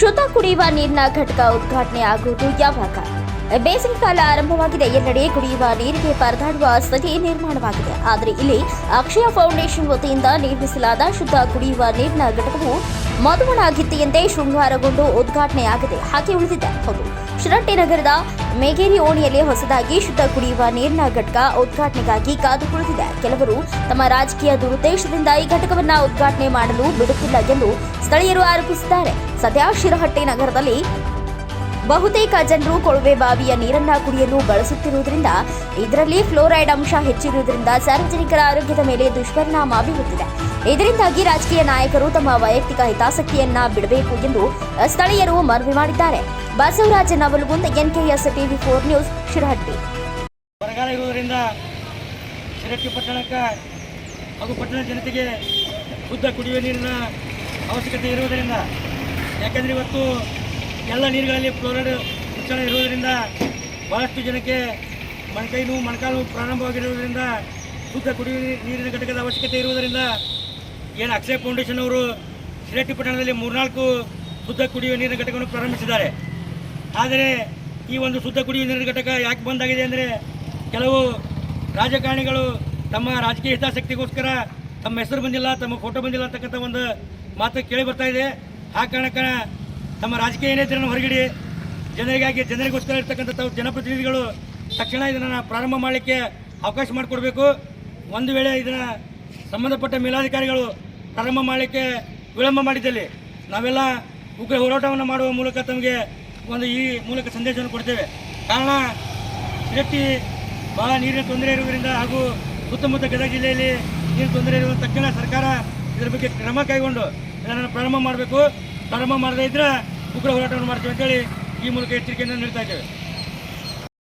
ಶುದ್ಧ ಕುಡಿಯುವ ನೀರಿನ ಘಟಕ ಉದ್ಘಾಟನೆ ಆಗುವುದು ಯಾವಾಗ? ಬೇಸಿಗೆ ಕಾಲ ಆರಂಭವಾಗಿದೆ. ಎಲ್ಲೆಡೆ ಕುಡಿಯುವ ನೀರಿಗೆ ಪರದಾಡುವ ಸ್ಥಿತಿ ನಿರ್ಮಾಣವಾಗಿದೆ. ಆದರೆ ಇಲ್ಲಿ ಅಕ್ಷಯ ಫೌಂಡೇಶನ್ ವತಿಯಿಂದ ನಿರ್ಮಿಸಲಾದ ಶುದ್ಧ ಕುಡಿಯುವ ನೀರಿನ ಘಟಕವು ಮಧುವಣಾಗಿತ್ತೆಯಂತೆ ಶೃಂಗಾರಗೊಂಡು ಉದ್ಘಾಟನೆಯಾಗಿದೆ. ಹಾಗೆ ಉಳಿದಿದೆ. ಹೌದು. ನಗರದ ಮೇಗೇರಿ ಓಣಿಯಲ್ಲಿ ಹೊಸದಾಗಿ ಶುದ್ಧ ಕುಡಿಯುವ ನೀರಿನ ಘಟಕ ಉದ್ಘಾಟನೆಗಾಗಿ ಕಾದು ಕುಳಿತಿದೆ. ಕೆಲವರು ತಮ್ಮ ರಾಜಕೀಯ ದುರುದ್ದೇಶದಿಂದ ಈ ಘಟಕವನ್ನು ಉದ್ಘಾಟನೆ ಮಾಡಲು ಬಿಡುತ್ತಿಲ್ಲ ಎಂದು ಸ್ಥಳೀಯರು ಆರೋಪಿಸಿದ್ದಾರೆ. ಸದ್ಯ ಶಿರಹಟ್ಟಿ ನಗರದಲ್ಲಿ ಬಹುತೇಕ ಜನರು ಕೊಳವೆ ಬಾವಿಯ ನೀರನ್ನ ಕುಡಿಯಲು ಬಳಸುತ್ತಿರುವುದರಿಂದ ಇದರಲ್ಲಿ ಫ್ಲೋರೈಡ್ ಅಂಶ ಹೆಚ್ಚಿರುವುದರಿಂದ ಸಾರ್ವಜನಿಕರ ಆರೋಗ್ಯದ ಮೇಲೆ ದುಷ್ಪರಿಣಾಮ ಬೀರುತ್ತಿದೆ. ಇದರಿಂದಾಗಿ ರಾಜಕೀಯ ನಾಯಕರು ತಮ್ಮ ವೈಯಕ್ತಿಕ ಹಿತಾಸಕ್ತಿಯನ್ನ ಬಿಡಬೇಕು ಎಂದು ಸ್ಥಳೀಯರು ಮನವಿ ಮಾಡಿದ್ದಾರೆ. Basavaraj Navalgund NKS TV four news, Shirahatti. ಬರಗಾಲ ಇರುವುದರಿಂದ ಪಟ್ಟಣಕ್ಕೆ ಹಾಗೂ ಪಟ್ಟಣ ಜನತೆಗೆ ಶುದ್ಧ ಕುಡಿಯುವ ನೀರಿನ ಅವಶ್ಯಕತೆ ಇರುವುದರಿಂದ. ಯಾಕಂದರೆ ಇವತ್ತು ಎಲ್ಲ ನೀರುಗಳಲ್ಲಿ ಫ್ಲೋರೈಡ್ ಹೆಚ್ಚಳ ಇರುವುದರಿಂದ ಬಹಳಷ್ಟು ಜನಕ್ಕೆ ಮಣಕೈ ನೋವು ಮೊಣಕಾಲು ಪ್ರಾರಂಭವಾಗಿರುವುದರಿಂದ ಶುದ್ಧ ಕುಡಿಯುವ ನೀರಿನ ಘಟಕದ ಅವಶ್ಯಕತೆ ಇರುವುದರಿಂದ ಏನು ಅಕ್ಷಯ್ ಫೌಂಡೇಶನ್ ಅವರು ಶಿರಟ್ಟಿ ಪಟ್ಟಣದಲ್ಲಿ ಮೂರ್ನಾಲ್ಕು ಶುದ್ಧ ಕುಡಿಯುವ ನೀರಿನ ಘಟಕವನ್ನು ಪ್ರಾರಂಭಿಸಿದ್ದಾರೆ. ಆದರೆ ಈ ಒಂದು ಶುದ್ಧ ಕುಡಿಯುವ ನೀರಿನ ಘಟಕ ಯಾಕೆ ಬಂದಾಗಿದೆ ಅಂದರೆ ಕೆಲವು ರಾಜಕಾರಣಿಗಳು ತಮ್ಮ ರಾಜಕೀಯ ಹಿತಾಸಕ್ತಿಗೋಸ್ಕರ ತಮ್ಮ ಹೆಸರು ಬಂದಿಲ್ಲ, ತಮ್ಮ ಫೋಟೋ ಬಂದಿಲ್ಲ ಅಂತಕ್ಕಂಥ ಒಂದು ಮಾತು ಕೇಳಿ ಬರ್ತಾ ಇದೆ. ಆ ಕಾರಣಕ್ಕೆ ತಮ್ಮ ರಾಜಕೀಯ ನೇತೃತ್ವವನ್ನು ಹೊರಗಿಡಿ. ಜನರಿಗಾಗಿ ಜನರಿಗೋಸ್ಕರ ಇರ್ತಕ್ಕಂಥ ತಾವು ಜನಪ್ರತಿನಿಧಿಗಳು ತಕ್ಷಣ ಇದನ್ನು ಪ್ರಾರಂಭ ಮಾಡಲಿಕ್ಕೆ ಅವಕಾಶ ಮಾಡಿಕೊಡ್ಬೇಕು. ಒಂದು ವೇಳೆ ಇದನ್ನು ಸಂಬಂಧಪಟ್ಟ ಮೇಲಾಧಿಕಾರಿಗಳು ಪ್ರಾರಂಭ ಮಾಡಲಿಕ್ಕೆ ವಿಳಂಬ ಮಾಡಿದ್ದಲ್ಲಿ ನಾವೆಲ್ಲ ಉಗ್ರ ಹೋರಾಟವನ್ನು ಮಾಡುವ ಮೂಲಕ ತಮಗೆ ಒಂದು ಈ ಮೂಲಕ ಸಂದೇಶವನ್ನು ಕೊಡ್ತೇವೆ. ಕಾರಣ ಶಿರಟ್ಟಿ ಭಾಳ ನೀರಿನ ತೊಂದರೆ ಇರುವುದರಿಂದ ಹಾಗೂ ಸುತ್ತಮುತ್ತ ಗದಗ ಜಿಲ್ಲೆಯಲ್ಲಿ ನೀರಿನ ತೊಂದರೆ ಇರುವ ತಕ್ಷಣ ಸರ್ಕಾರ ಇದರ ಬಗ್ಗೆ ಕ್ರಮ ಕೈಗೊಂಡು ಇದನ್ನು ಪ್ರಾರಂಭ ಮಾಡಬೇಕು. ಪ್ರಾರಂಭ ಮಾಡದೇ ಇದ್ರೆ ಉಗ್ರ ಹೋರಾಟವನ್ನು ಮಾಡ್ತೀವಿ ಅಂತೇಳಿ ಈ ಮೂಲಕ ಎಚ್ಚರಿಕೆಯನ್ನು ನೀಡ್ತಾ ಇದ್ದೇವೆ.